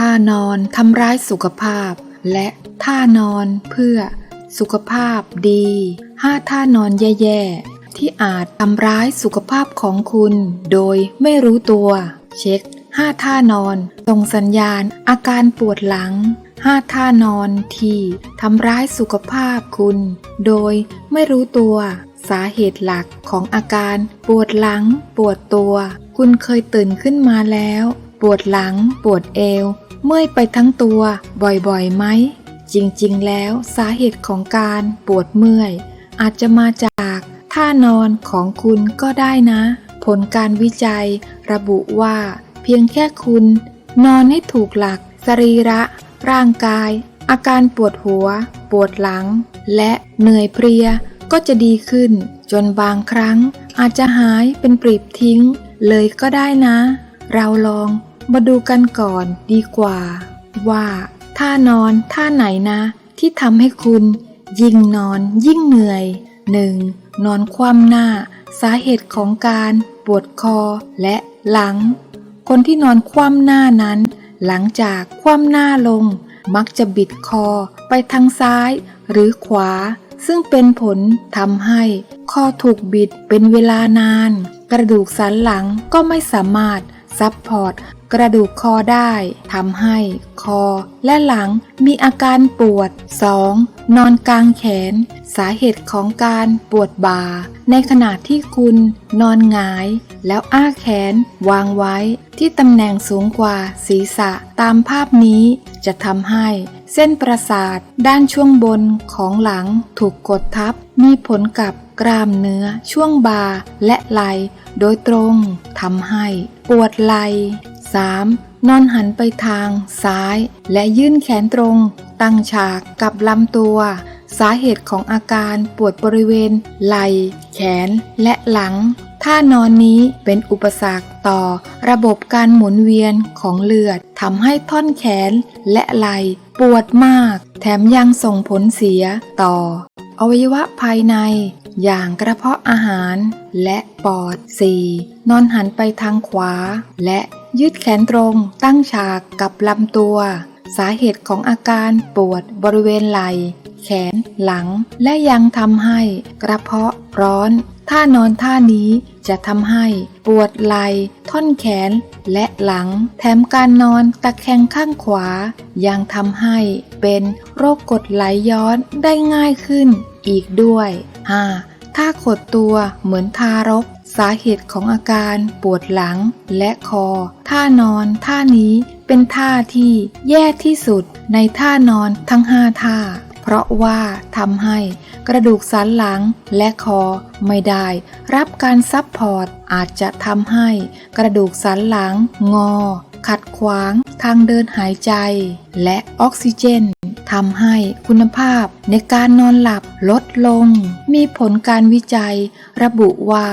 ท่านอนทำร้ายสุขภาพ และท่านอนเพื่อสุขภาพดี5ท่านอนแย่ๆ ที่อาจทำร้ายสุขภาพของคุณ โดยไม่รู้ตัว เช็ค5ท่านอนส่งสัญญาณอาการปวดหลัง5ท่านอนที่ทำร้ายสุขภาพคุณ โดยไม่รู้ตัว สาเหตุหลักของอาการปวดหลัง ปวดตัว คุณเคยตื่นขึ้นมาแล้ว ปวดหลัง ปวดเอว เมื่อยไปทั้งตัวบ่อยๆไหม จริงๆ แล้วสาเหตุของการปวดเมื่อย อาจจะมาจากท่านอนของคุณก็ได้นะ ผลการวิจัย ระบุว่า เพียงแค่คุณ นอนให้ถูกหลัก สรีระ ร่างกาย อาการปวดหัว ปวดหลัง และเหนื่อยเพลียก็จะดีขึ้น จนบางครั้งอาจจะหายเป็นปริบทิ้งเลยก็ได้นะ เราลอง มาดูกันก่อนดีกว่า ว่า ท่านอนท่าไหนนะ ที่ทำให้คุณ ยิ่งนอนยิ่งเหนื่อย 1. นอนคว่ำหน้า สาเหตุของการปวดคอและหลัง คนที่นอนคว่ำหน้านั้น หลังจากคว่ำหน้าลง มักจะบิดคอไปทางซ้ายหรือขวา ซึ่งเป็นผลทำให้ข้อถูกบิดเป็นเวลานาน กระดูกสันหลังก็ไม่สามารถซับพอร์ต กระดูกคอได้ทำให้คอและหลังมีอาการปวด 2. นอนกลางแขน สาเหตุของการปวดบ่า ในขณะที่คุณนอนหงาย แล้วอ้าแขนวางไว้ ที่ตำแหน่งสูงกว่าศีรษะตามภาพนี้ จะทำให้เส้นประสาทด้านช่วงบนของหลังถูกกดทับ มีผลกับกล้ามเนื้อช่วงบ่าและไหลโดยตรงทำให้ปวดไหล 3. นอนหันไปทาง ซ้าย และยื่นแขนตรง ตั้งฉากกับลำตัว สาเหตุของอาการปวดบริเวณ ไหล่ แขน และหลัง ท่านอนนี้เป็นอุปสรรคต่อ ระบบการหมุนเวียนของเลือดทำให้ท่อนแขนและไหล่ปวดมาก แถมยังส่งผลเสียต่อ อวัยวะภายใน อย่างกระเพาะอาหารและปอด 4. นอนหันไปทางขวา และ ยืดแขนตรง ตั้งฉากกับลำตัว สาเหตุของอาการปวดบริเวณไหล่ แขน หลัง และยังทำให้กระเพาะร้อน ท่านอนท่านี้จะทำให้ปวดไหล่ท่อนแขนและหลัง แถมการนอนตะแคงข้างขวา ยังทำให้เป็นโรคกดไหลย้อนได้ง่ายขึ้นอีกด้วย 5. ถ้าขดตัวเหมือนทารก สาเหตุของอาการปวดหลังและคอ ท่านอนท่านี้เป็นท่าที่แย่ที่สุดในท่านอนทั้งห้าท่า เพราะว่าทำให้กระดูกสันหลังและคอไม่ได้ รับการซับพอร์ตอาจจะทำให้กระดูกสันหลังงอ ขัดขวางทางเดินหายใจ และออกซิเจนทำให้คุณภาพในการนอนหลับลดลง มีผลการวิจัยระบุว่า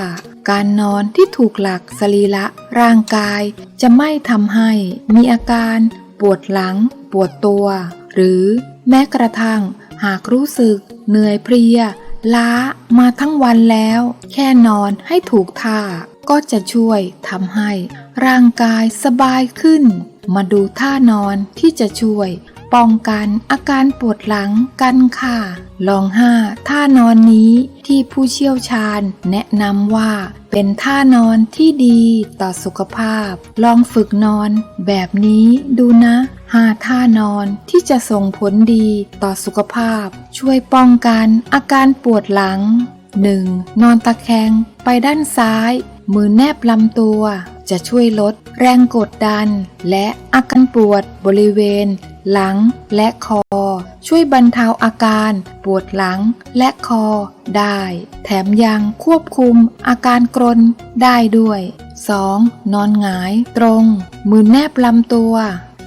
การนอนที่ถูกหลักสรีระร่างกายจะไม่ทำให้มีอาการปวดหลัง ปวดตัว หรือแม้กระทั่งหากรู้สึกเหนื่อยเพลีย ล้ามาทั้งวันแล้ว แค่นอนให้ถูกท่า ก็จะช่วยทำให้ ร่างกายสบายขึ้น มาดูท่านอนที่จะช่วย ป้องกันอาการปวดหลังกันค่ะ ลองห้าท่านอนนี้ที่ผู้เชี่ยวชาญแนะนำว่าเป็นท่านอนที่ดีต่อสุขภาพ ลองฝึกนอนแบบนี้ดูนะหาท่านอนที่จะส่งผลดีต่อสุขภาพ ช่วยป้องกันอาการปวดหลัง 1. นอนตะแคงไปด้านซ้าย มือแนบลำตัว จะช่วยลดแรงกดดัน และอาการปวดบริเวณ หลังและคอ ช่วยบรรเทาอาการปวดหลังและคอได้ แถมยังควบคุมอาการกรนได้ด้วย 2. นอนหงายตรง มือแนบลำตัว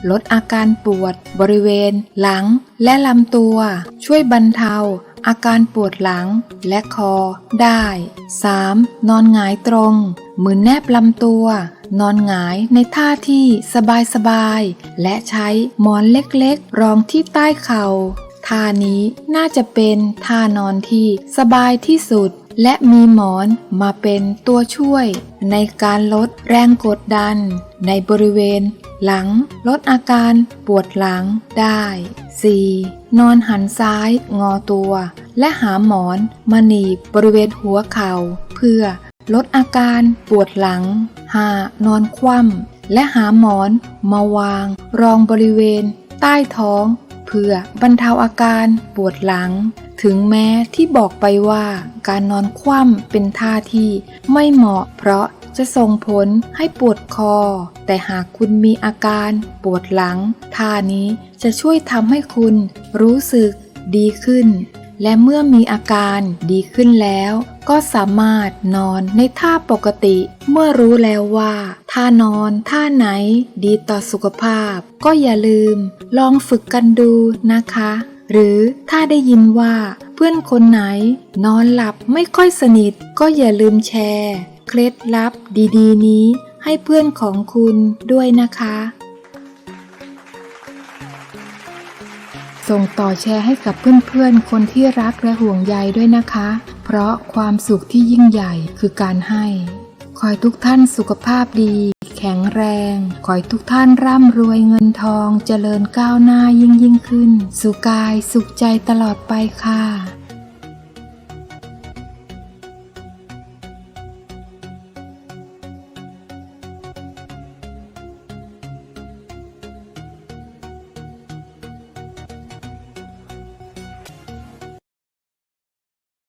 ลดอาการปวดบริเวณ หลังและลำตัว ช่วยบรรเทา อาการปวดหลังและคอได้ 3. นอนหงายตรงมือแนบลำตัว นอนหงายในท่าที่สบายๆ และใช้หมอนเล็กๆ รองที่ใต้เข่าท่านี้น่าจะเป็นท่านอนที่สบายที่สุด และมีหมอนมาเป็นตัวช่วย ในการลดแรงกดดัน ในบริเวณ หลัง ลดอาการปวดหลังได้ 4. นอนหันซ้ายงอตัว และหาหมอนมาหนีบบริเวณหัวเข่า เพื่อลดอาการปวดหลัง 5. นอนคว่ำและหาหมอนมาวาง รองบริเวณ ใต้ท้อง เพื่อบรรเทาอาการปวดหลัง ถึงแม้ที่บอกไปว่า การนอนคว่ำเป็นท่าที่ไม่เหมาะเพราะ จะส่งผลให้ปวดคอ แต่หากคุณมีอาการปวดหลังท่านี้จะช่วยทำให้คุณรู้สึกดีขึ้น และเมื่อมีอาการดีขึ้นแล้ว ก็สามารถนอนในท่าปกติ เมื่อรู้แล้วว่าท่านอนท่าไหนดีต่อสุขภาพ ก็อย่าลืมลองฝึกกันดูนะคะหรือถ้าได้ยินว่าเพื่อนคนไหน นอนหลับไม่ค่อยสนิทก็อย่าลืมแชร์ เคล็ดลับดีๆ นี้ให้เพื่อนของคุณด้วยนะคะ ส่งต่อแชร์ให้กับเพื่อนๆ คนที่รักและห่วงใยด้วยนะคะ เพราะความสุขที่ยิ่งใหญ่คือการให้ ขอให้ทุกท่านสุขภาพดี แข็งแรง ขอให้ทุกท่านร่ำรวยเงินทองเจริญก้าวหน้ายิ่งยิ่งขึ้น สุขกายสุขใจตลอดไปค่ะ